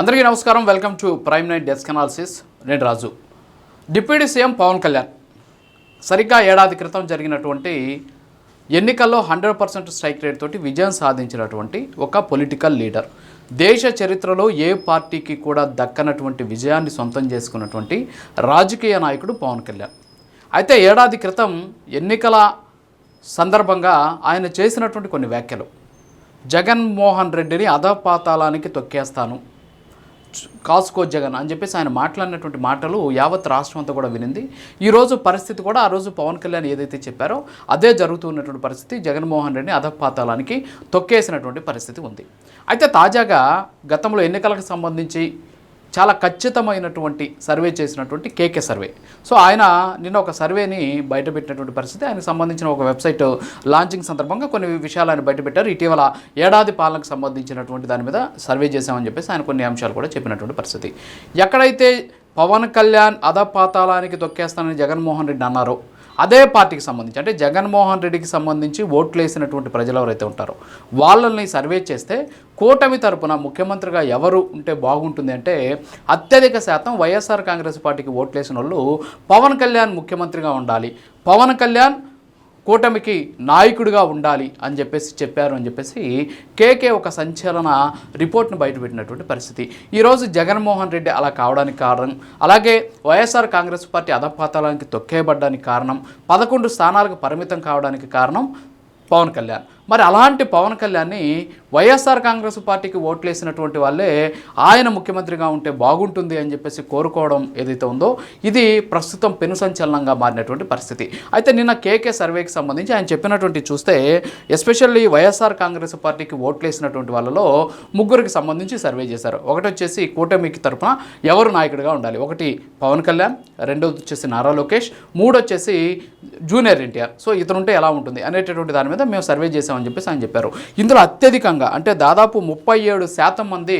అందరికీ నమస్కారం. Welcome to prime night desk analysis. నేను రాజు. డిప్యూటీ సీఎం పవన్ కళ్యాణ్ సరిగ్గా ఏడాది క్రితం జరిగినటువంటి ఎన్నికల్లో హండ్రెడ్ పర్సెంట్ స్ట్రైక్ రేట్ తోటి విజయం సాధించినటువంటి ఒక పొలిటికల్ లీడర్. దేశ చరిత్రలో ఏ పార్టీకి కూడా దక్కనటువంటి విజయాన్ని సొంతం చేసుకున్నటువంటి రాజకీయ నాయకుడు పవన్ కళ్యాణ్. అయితే ఏడాది క్రితం ఎన్నికల సందర్భంగా ఆయన చేసినటువంటి కొన్ని వ్యాఖ్యలు. జగన్మోహన్ రెడ్డిని అధపాతాళానికి తొక్కేస్తాను. కాసుకో జగన్ అని చెప్పేసి ఆయన మాట్లాడినటువంటి మాటలు యావత్ రాష్ట్రం అంతా కూడా వినింది. ఈరోజు పరిస్థితి కూడా ఆ రోజు పవన్ కళ్యాణ్ ఏదైతే చెప్పారో అదే జరుగుతున్నటువంటి పరిస్థితి జగన్మోహన్ రెడ్డిని అధపాతాలానికి తొక్కేసినటువంటి పరిస్థితి ఉంది. అయితే తాజాగా గతంలో ఎన్నికలకు సంబంధించి చాలా ఖచ్చితమైనటువంటి సర్వే చేసినటువంటి కేకే సర్వే. సో ఆయన నిన్న ఒక సర్వేని బయటపెట్టినటువంటి పరిస్థితి. ఆయనకు సంబంధించిన ఒక వెబ్సైట్ లాంచింగ్ సందర్భంగా కొన్ని విషయాలు ఆయన బయటపెట్టారు. ఇటీవల ఏడాది పాలనకు సంబంధించినటువంటి దాని మీద సర్వే చేశామని చెప్పేసి ఆయన కొన్ని అంశాలు కూడా చెప్పినటువంటి పరిస్థితి. ఎక్కడైతే పవన్ కళ్యాణ్ అధపాతాళానికి తొక్కేస్తానని జగన్మోహన్ రెడ్డి అన్నారో అదే పార్టీకి సంబంధించి అంటే జగన్మోహన్ రెడ్డికి సంబంధించి ఓట్లు వేసినటువంటి ప్రజలు ఎవరైతే ఉంటారో వాళ్ళని సర్వే చేస్తే కూటమి తరపున ముఖ్యమంత్రిగా ఎవరు ఉంటే బాగుంటుంది అంటే అత్యధిక శాతం వైఎస్ఆర్ కాంగ్రెస్ పార్టీకి ఓట్లు వేసిన వాళ్ళు పవన్ కళ్యాణ్ ముఖ్యమంత్రిగా ఉండాలి. పవన్ కళ్యాణ్ కూటమికి నాయకుడిగా ఉండాలి అని చెప్పేసి చెప్పారు అని చెప్పేసి కేకే ఒక సంచలన రిపోర్ట్ను బయటపెట్టినటువంటి పరిస్థితి. ఈరోజు జగన్మోహన్ రెడ్డి అలా కావడానికి కారణం అలాగే వైఎస్ఆర్ కాంగ్రెస్ పార్టీ అధపాతాళానికి తొక్కేయబడ్డానికి కారణం పదకొండు స్థానాలకు పరిమితం కావడానికి కారణం పవన్ కళ్యాణ్. మరి అలాంటి పవన్ కళ్యాణ్ని వైఎస్ఆర్ కాంగ్రెస్ పార్టీకి ఓట్లేసినటువంటి వాళ్ళే ఆయన ముఖ్యమంత్రిగా ఉంటే బాగుంటుంది అని చెప్పేసి కోరుకోవడం ఏదైతే ఉందో ఇది ప్రస్తుతం పెను సంచలనంగా మారినటువంటి పరిస్థితి. అయితే నిన్న కేకే సర్వేకి సంబంధించి ఆయన చెప్పినటువంటి చూస్తే ఎస్పెషల్లీ వైఎస్ఆర్ కాంగ్రెస్ పార్టీకి ఓట్లేసినటువంటి వాళ్ళలో ముగ్గురికి సంబంధించి సర్వే చేశారు. ఒకటి వచ్చేసి కూటమికి తరపున ఎవరు నాయకుడిగా ఉండాలి? ఒకటి పవన్ కళ్యాణ్ రెండోది వచ్చేసి నారా లోకేష్ మూడు వచ్చేసి జూనియర్ ఎన్టీఆర్. సో ఇతను ఉంటే ఎలా ఉంటుంది అనేటటువంటి దాని మీద మేము సర్వే చేసామని చెప్పేసి ఆయన చెప్పారు. ఇందులో అత్యధికంగా అంటే దాదాపు ముప్పై ఏడు శాతం మంది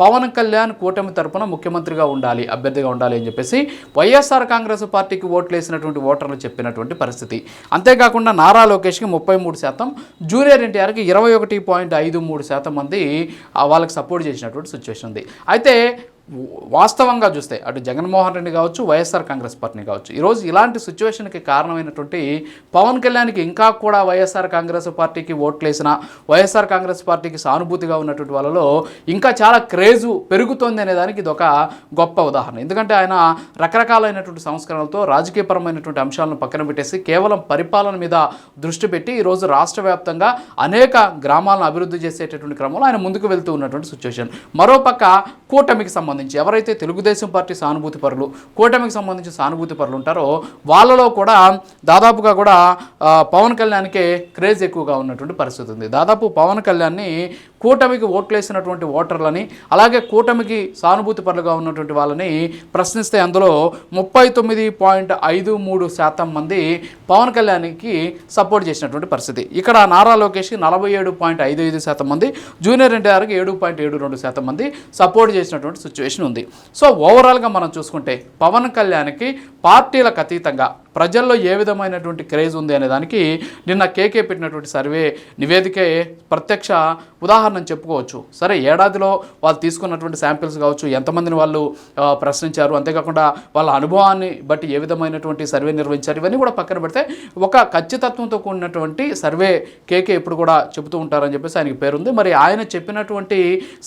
పవన్ కళ్యాణ్ కూటమి తరపున ముఖ్యమంత్రిగా ఉండాలి అభ్యర్థిగా ఉండాలి అని చెప్పేసి వైఎస్ఆర్ కాంగ్రెస్ పార్టీకి ఓట్లు వేసినటువంటి ఓటర్లు చెప్పినటువంటి పరిస్థితి. అంతేకాకుండా నారా లోకేష్కి ముప్పై మూడు శాతం జూనియర్ ఎన్టీఆర్కి ఇరవై ఒకటి పాయింట్ ఐదు మూడు శాతం మంది వాళ్ళకి సపోర్ట్ చేసినటువంటి సిచ్యువేషన్ ఉంది. అయితే వాస్తవంగా చూస్తే అటు జగన్మోహన్ రెడ్డి కావచ్చు వైఎస్ఆర్ కాంగ్రెస్ పార్టీని కావచ్చు ఈరోజు ఇలాంటి సిచ్యువేషన్కి కారణమైనటువంటి పవన్ కళ్యాణ్కి ఇంకా కూడా వైఎస్ఆర్ కాంగ్రెస్ పార్టీకి ఓట్లేసిన వైఎస్ఆర్ కాంగ్రెస్ పార్టీకి సానుభూతిగా ఉన్నటువంటి వాళ్ళలో ఇంకా చాలా క్రేజు పెరుగుతోంది అనే దానికి ఇది ఒక గొప్ప ఉదాహరణ. ఎందుకంటే ఆయన రకరకాలైనటువంటి సంస్కరణలతో రాజకీయపరమైనటువంటి అంశాలను పక్కన పెట్టేసి కేవలం పరిపాలన మీద దృష్టి పెట్టి ఈరోజు రాష్ట్ర వ్యాప్తంగా అనేక గ్రామాలను అభివృద్ధి చేసేటటువంటి క్రమంలో ఆయన ముందుకు వెళ్తూ ఉన్నటువంటి సిచ్యువేషన్ మరోపక్క కూటమికి సంబంధించి ఎవరైతే తెలుగుదేశం పార్టీ సానుభూతి పరులు కూటమికి సంబంధించి సానుభూతి పరులు ఉంటారో వాళ్ళలో కూడా దాదాపుగా కూడా పవన్ కళ్యాణ్కే క్రేజ్ ఎక్కువగా ఉన్నటువంటి పరిస్థితి ఉంది. దాదాపు పవన్ కళ్యాణ్ని కూటమికి ఓట్లేసినటువంటి ఓటర్లని అలాగే కూటమికి సానుభూతి పరులుగా ఉన్నటువంటి వాళ్ళని ప్రశ్నిస్తే అందులో ముప్పై తొమ్మిది పాయింట్ ఐదు మూడు శాతం మంది పవన్ కళ్యాణ్కి సపోర్ట్ చేసినటువంటి పరిస్థితి. ఇక్కడ నారా లోకేష్కి నలభై ఏడు పాయింట్ ఐదు ఐదు శాతం మంది జూనియర్ ఎన్టీఆర్కి ఏడు పాయింట్ ఏడు రెండు శాతం మంది సపోర్ట్ చేసినటువంటి సిచ్యువేషన్ ఉంది. సో ఓవరాల్గా మనం చూసుకుంటే పవన్ కళ్యాణ్కి పార్టీలకు అతీతంగా ప్రజల్లో ఏ విధమైనటువంటి క్రేజ్ ఉంది అనే దానికి నిన్న కేకే పెట్టినటువంటి సర్వే నివేదికే ప్రత్యక్ష ఉదాహరణ చెప్పుకోవచ్చు. సరే ఏడాదిలో వాళ్ళు తీసుకున్నటువంటి శాంపిల్స్ కావచ్చు ఎంతమందిని వాళ్ళు ప్రశ్నించారు అంతేకాకుండా వాళ్ళ అనుభవాన్ని బట్టి ఏ విధమైనటువంటి సర్వే నిర్వహించారు ఇవన్నీ కూడా పక్కన పెడితే ఒక ఖచ్చితత్వంతో కూడినటువంటి సర్వే కేకే ఇప్పుడు కూడా చెబుతూ ఉంటారని చెప్పేసి ఆయనకి పేరుంది. మరి ఆయన చెప్పినటువంటి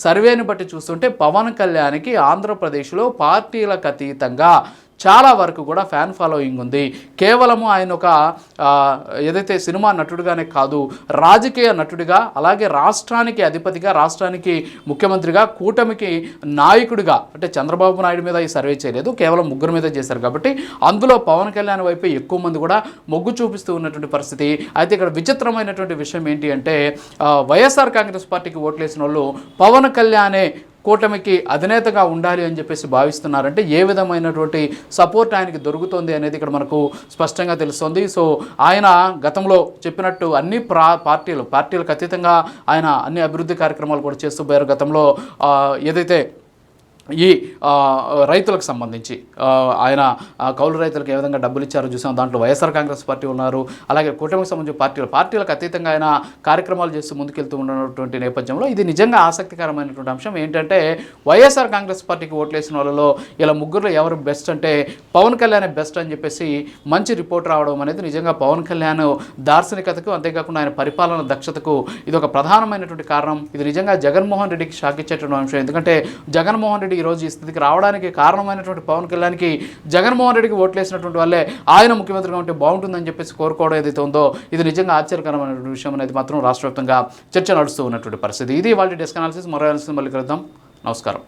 సర్వేని బట్టి చూస్తుంటే పవన్ కళ్యాణ్కి ఆంధ్రప్రదేశ్లో పార్టీలకు అతీతంగా చాలా వరకు కూడా ఫ్యాన్ ఫాలోయింగ్ ఉంది. కేవలము ఆయన ఒక ఏదైతే సినిమా నటుడిగానే కాదు రాజకీయ నటుడిగా అలాగే రాష్ట్రానికి అధిపతిగా రాష్ట్రానికి ముఖ్యమంత్రిగా కూటమికి నాయకుడిగా అంటే చంద్రబాబు నాయుడు మీద ఈ సర్వే చేయలేదు కేవలం ముగ్గురు మీద చేశారు కాబట్టి అందులో పవన్ కళ్యాణ్ వైపు ఎక్కువ మంది కూడా మొగ్గు చూపిస్తూ ఉన్నటువంటి పరిస్థితి. అయితే ఇక్కడ విచిత్రమైనటువంటి విషయం ఏంటి అంటే వైఎస్ఆర్ కాంగ్రెస్ పార్టీకి ఓట్లేసిన వాళ్ళు పవన్ కళ్యాణే కూటమికి అధినేతగా ఉండాలి అని చెప్పేసి భావిస్తున్నారంటే ఏ విధమైనటువంటి సపోర్ట్ ఆయనకి దొరుకుతుంది అనేది ఇక్కడ మనకు స్పష్టంగా తెలుస్తుంది. సో ఆయన గతంలో చెప్పినట్టు అన్ని ప్రా పార్టీలు పార్టీలకు అతీతంగా ఆయన అన్ని అభివృద్ధి కార్యక్రమాలు కూడా చేస్తూ పోయారు. గతంలో ఏదైతే ఈ రైతులకు సంబంధించి ఆయన కౌలు రైతులకు ఏ విధంగా డబ్బులు ఇచ్చారో చూసాం. దాంట్లో వైఎస్ఆర్ కాంగ్రెస్ పార్టీ ఉన్నారు. అలాగే కూటమికి సంబంధించిన పార్టీలు పార్టీలకు అతీతంగా ఆయన కార్యక్రమాలు చేస్తూ ముందుకెళ్తూ ఉన్నటువంటి నేపథ్యంలో ఇది నిజంగా ఆసక్తికరమైనటువంటి అంశం. ఏంటంటే వైఎస్ఆర్ కాంగ్రెస్ పార్టీకి ఓట్లేసిన వాళ్ళలో ఇలా ముగ్గురులో ఎవరు బెస్ట్ అంటే పవన్ కళ్యాణ్ బెస్ట్ అని చెప్పేసి మంచి రిపోర్ట్ రావడం అనేది నిజంగా పవన్ కళ్యాణ్ దార్శనికతకు అంతేకాకుండా ఆయన పరిపాలన దక్షతకు ఇది ఒక ప్రధానమైనటువంటి కారణం. ఇది నిజంగా జగన్మోహన్ రెడ్డికి షాక్ ఇచ్చేటువంటి అంశం. ఎందుకంటే జగన్మోహన్ రెడ్డి ఈరోజు ఈ స్థితికి రావడానికి కారణమైనటువంటి పవన్ కళ్యాణ్కి జగన్మోహన్ రెడ్డికి ఓట్లేసినటువంటి వాళ్ళే ఆయన ముఖ్యమంత్రిగా ఉంటే బాగుంటుందని చెప్పేసి కోరుకోవడం ఏదైతే ఉందో ఇది నిజంగా ఆశ్చర్యకరమైనటువంటి విషయం అనేది మాత్రం రాష్ట్ర వ్యాప్తంగా చర్చ నడుస్తూ ఉన్నటువంటి పరిస్థితి. ఇది వాళ్ళ డెస్క్ అనాలిసిస్ మరో అనాలిసిస్ మళ్ళీ కలుద్దాం. నమస్కారం.